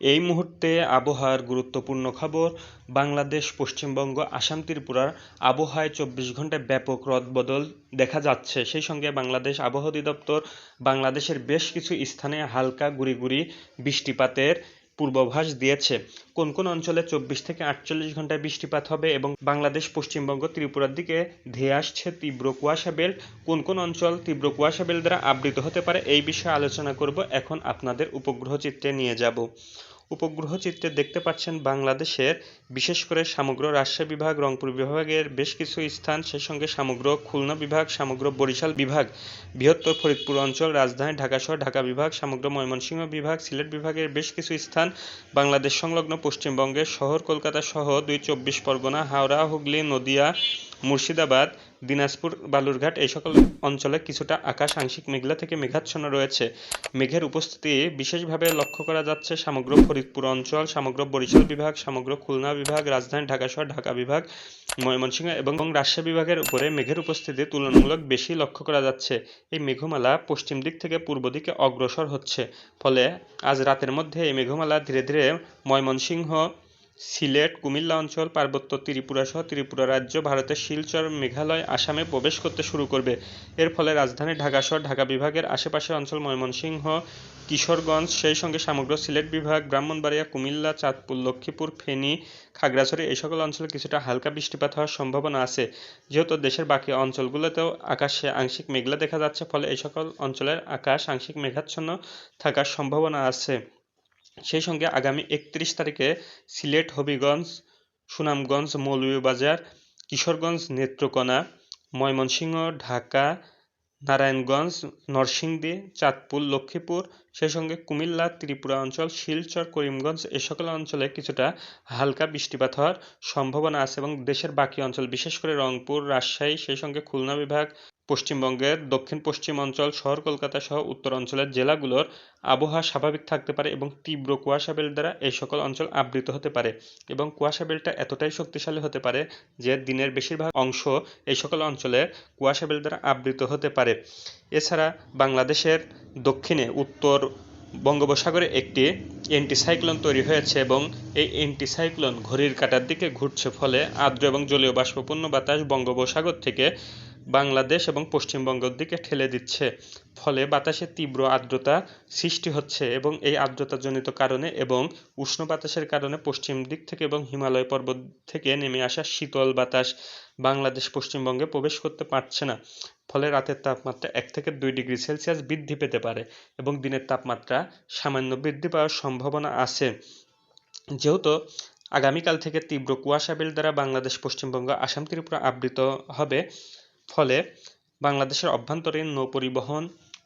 এই মুহূর্তে আবহাওয়ার গুরুত্বপূর্ণ খবর, বাংলাদেশ, পশ্চিমবঙ্গ, আসাম, ত্রিপুরার আবহাওয়ায় চব্বিশ ঘন্টায় ব্যাপক রদবদল দেখা যাচ্ছে। সেই সঙ্গে বাংলাদেশ আবহাওয়া অধিদপ্তর বাংলাদেশের বেশ কিছু স্থানে হালকা গুড়ি গুড়ি বৃষ্টিপাতের পূর্বাভাস দিয়েছে। কোন কোন অঞ্চলে চব্বিশ থেকে আটচল্লিশ ঘন্টায় বৃষ্টিপাত হবে এবং বাংলাদেশ, পশ্চিমবঙ্গ, ত্রিপুরার দিকে ধেয়ে আসছে তীব্র কুয়াশা বেল্ট কোন কোন অঞ্চল তীব্র কুয়াশা বেল্ট দ্বারা আবৃত হতে পারে এই বিষয়ে আলোচনা করব। এখন আপনাদের উপগ্রহ চিত্রে নিয়ে যাব। উপগ্রহ চিত্রে দেখতে পাচ্ছেন বাংলাদেশের, বিশেষ করে সমগ্র রাজশাহী বিভাগ, রংপুর বিভাগের বেশ কিছু স্থান, সেই সঙ্গে সমগ্র খুলনা বিভাগ, সমগ্র বরিশাল বিভাগ, বৃহত্তর ফরিদপুর অঞ্চল, রাজধানী ঢাকা সহ ঢাকা বিভাগ, সমগ্র ময়মনসিংহ বিভাগ, সিলেট বিভাগের বেশ কিছু স্থান, বাংলাদেশ সংলগ্ন পশ্চিমবঙ্গের শহর কলকাতা সহ দুই চব্বিশ পরগনা, হাওড়া, হুগলি, নদিয়া, মুর্শিদাবাদ দিনাজপুর, বালুরঘাট এই সকল অঞ্চলে কিছুটা আকাশ আংশিক মেঘলা থেকে মেঘাচ্ছন্ন রয়েছে। মেঘের উপস্থিতি বিশেষভাবে লক্ষ্য করা যাচ্ছে সমগ্র ফরিদপুর অঞ্চল, সমগ্র বরিশাল বিভাগ, সমগ্র খুলনা বিভাগ, রাজধানী ঢাকা সহ ঢাকা বিভাগ, ময়মনসিংহ এবং রাজশাহী বিভাগের উপরে মেঘের উপস্থিতি তুলনামূলক বেশি লক্ষ্য করা যাচ্ছে। এই মেঘমালা পশ্চিম দিক থেকে পূর্ব দিকে অগ্রসর হচ্ছে। ফলে আজ রাতের মধ্যে এই মেঘমালা ধীরে ধীরে ময়মনসিংহ সিলেট, কুমিল্লা অঞ্চল, পার্বত্য ত্রিপুরা সহ ত্রিপুরা রাজ্য ভারতের শিলচর, মেঘালয়, আসামে প্রবেশ করতে শুরু করবে। এর ফলে রাজধানী ঢাকা সহ ঢাকা বিভাগের আশেপাশের অঞ্চল ময়মনসিংহ, কিশোরগঞ্জ, সেই সঙ্গে সমগ্র সিলেট বিভাগ, ব্রাহ্মণবাড়িয়া, কুমিল্লা, চাঁদপুর, লক্ষ্মীপুর, ফেনী, খাগড়াছড়ি এই সকল অঞ্চলে কিছুটা হালকা বৃষ্টিপাত হওয়ার সম্ভাবনা আছে। যেহেতু দেশের বাকি অঞ্চলগুলোতেও আকাশে আংশিক মেঘলা দেখা যাচ্ছে, ফলে এই সকল অঞ্চলের আকাশ আংশিক মেঘাচ্ছন্ন থাকার সম্ভাবনা আছে। সেই সঙ্গে আগামী একত্রিশ তারিখে সিলেট, হবিগঞ্জ, সুনামগঞ্জ, মৌলভীবাজার, কিশোরগঞ্জ, নেত্রকোনা, ময়মনসিংহ, ঢাকা, নারায়ণগঞ্জ, নরসিংদী, চাঁদপুর, লক্ষ্মীপুর, সেই সঙ্গে কুমিল্লা, ত্রিপুরা অঞ্চল, শিলচর, করিমগঞ্জ এ সকল অঞ্চলে কিছুটা হালকা বৃষ্টিপাত হওয়ার সম্ভাবনা আছে এবং দেশের বাকি অঞ্চল, বিশেষ করে রংপুর, রাজশাহী, সেই সঙ্গে খুলনা বিভাগ পশ্চিমবঙ্গের দক্ষিণ পশ্চিম অঞ্চল শহর কলকাতা সহ উত্তর অঞ্চলের জেলাগুলোর আবহাওয়া স্বাভাবিক থাকতে পারে এবং তীব্র কুয়াশা বেল্ট দ্বারা এই সকল অঞ্চল আবৃত হতে পারে এবং কুয়াশা বেল্টটা এতটাই শক্তিশালী হতে পারে যে দিনের বেশিরভাগ অংশ এই সকল অঞ্চলে কুয়াশা বেল্ট দ্বারা আবৃত হতে পারে। এছাড়া বাংলাদেশের দক্ষিণে উত্তর বঙ্গোপসাগরে একটি অ্যান্টিসাইক্লোন তৈরি হয়েছে এবং এই অ্যান্টিসাইক্লোন ঘড়ির কাটার দিকে ঘুরছে। ফলে আর্দ্র এবং জলীয় বাষ্পপূর্ণ বাতাস বঙ্গোপসাগর থেকে বাংলাদেশ এবং পশ্চিমবঙ্গের দিকে ঠেলে দিচ্ছে। ফলে বাতাসে তীব্র আর্দ্রতা সৃষ্টি হচ্ছে এবং এই আর্দ্রতাজনিত কারণে এবং উষ্ণ বাতাসের কারণে পশ্চিম দিক থেকে এবং হিমালয় পর্বত থেকে নেমে আসা শীতল বাতাস বাংলাদেশ পশ্চিমবঙ্গে প্রবেশ করতে পারছে না। ফলে রাতের তাপমাত্রা এক থেকে দুই ডিগ্রি সেলসিয়াস বৃদ্ধি পেতে পারে এবং দিনের তাপমাত্রা সামান্য বৃদ্ধি পাওয়ার সম্ভাবনা আছে। যেহেতু আগামীকাল থেকে তীব্র কুয়াশা বেল দ্বারা বাংলাদেশ পশ্চিমবঙ্গ আসাম ত্রিপুরা আবৃত হবে ফলে বাংলাদেশের অভ্যন্তরীণ নৌ পরিবহন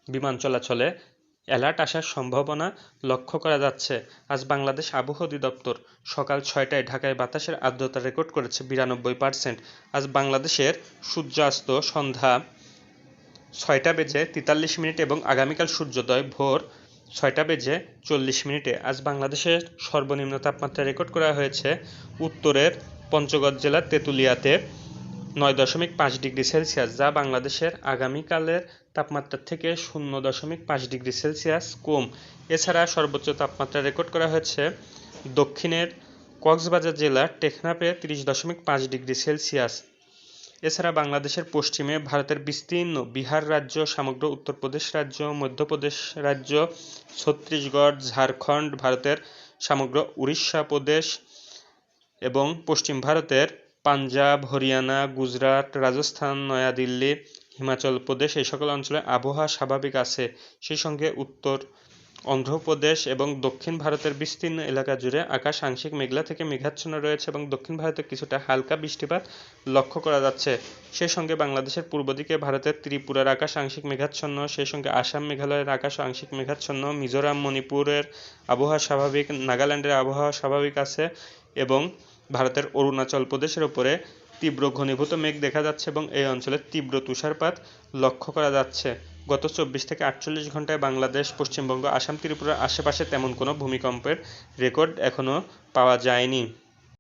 বিমান চলাচলে অ্যালার্ট আসার সম্ভাবনা লক্ষ্য করা যাচ্ছে। আজ বাংলাদেশ আবহাওয়া অধিদপ্তর সকাল ছয়টায় ঢাকায় বাতাসের আর্দ্রতা রেকর্ড করেছে বিরানব্বই পার্সেন্ট আজ বাংলাদেশের সূর্যাস্ত সন্ধ্যা ছয়টা বেজে তেতাল্লিশ মিনিট এবং আগামীকাল সূর্যোদয় ভোর ছয়টা বেজে চল্লিশ মিনিটে। আজ বাংলাদেশের সর্বনিম্ন তাপমাত্রা রেকর্ড করা হয়েছে উত্তরের পঞ্চগড় জেলার তেঁতুলিয়াতে। নয় দশমিক পাঁচ ডিগ্রি সেলসিয়াস, যা বাংলাদেশের আগামীকালের তাপমাত্রা থেকে শূন্য দশমিক পাঁচ ডিগ্রি সেলসিয়াস কম। এছাড়া সর্বোচ্চ তাপমাত্রা রেকর্ড করা হয়েছে দক্ষিণের কক্সবাজার জেলার টেকনাপে তিরিশ দশমিক পাঁচ ডিগ্রি সেলসিয়াস। এছাড়া বাংলাদেশের পশ্চিমে ভারতের বিস্তীর্ণ বিহার রাজ্য, সমগ্র উত্তরপ্রদেশ রাজ্য, মধ্যপ্রদেশ রাজ্য, ছত্তিশগড়, ঝাড়খণ্ড, ভারতের সমগ্র উড়িষ্যা প্রদেশ এবং পশ্চিম ভারতের পাঞ্জাব, হরিয়ানা, গুজরাট, রাজস্থান, নয়াদিল্লি, হিমাচল প্রদেশ এই সকল অঞ্চলে আবহাওয়া স্বাভাবিক আছে। সেই সঙ্গে উত্তর অন্ধ্রপ্রদেশ এবং দক্ষিণ ভারতের বিস্তীর্ণ এলাকা জুড়ে আকাশ আংশিক মেঘলা থেকে মেঘাচ্ছন্ন রয়েছে এবং দক্ষিণ ভারতে কিছুটা হালকা বৃষ্টিপাত লক্ষ্য করা যাচ্ছে। সেই সঙ্গে বাংলাদেশের পূর্ব দিকে ভারতের ত্রিপুরার আকাশ আংশিক মেঘাচ্ছন্ন, সেই সঙ্গে আসাম মেঘালয়ের আকাশ আংশিক মেঘাচ্ছন্ন, মিজোরাম, মণিপুরের আবহাওয়া স্বাভাবিক, নাগাল্যান্ডের আবহাওয়া স্বাভাবিক আছে এবং ভারতের অরুণাচল প্রদেশের ওপরে তীব্র ঘনীভূত মেঘ দেখা যাচ্ছে এবং এই অঞ্চলে তীব্র তুষারপাত লক্ষ্য করা যাচ্ছে। গত চব্বিশ থেকে আটচল্লিশ ঘন্টায় বাংলাদেশ, পশ্চিমবঙ্গ, আসাম, ত্রিপুরার আশেপাশে তেমন কোনো ভূমিকম্পের রেকর্ড এখনও পাওয়া যায়নি।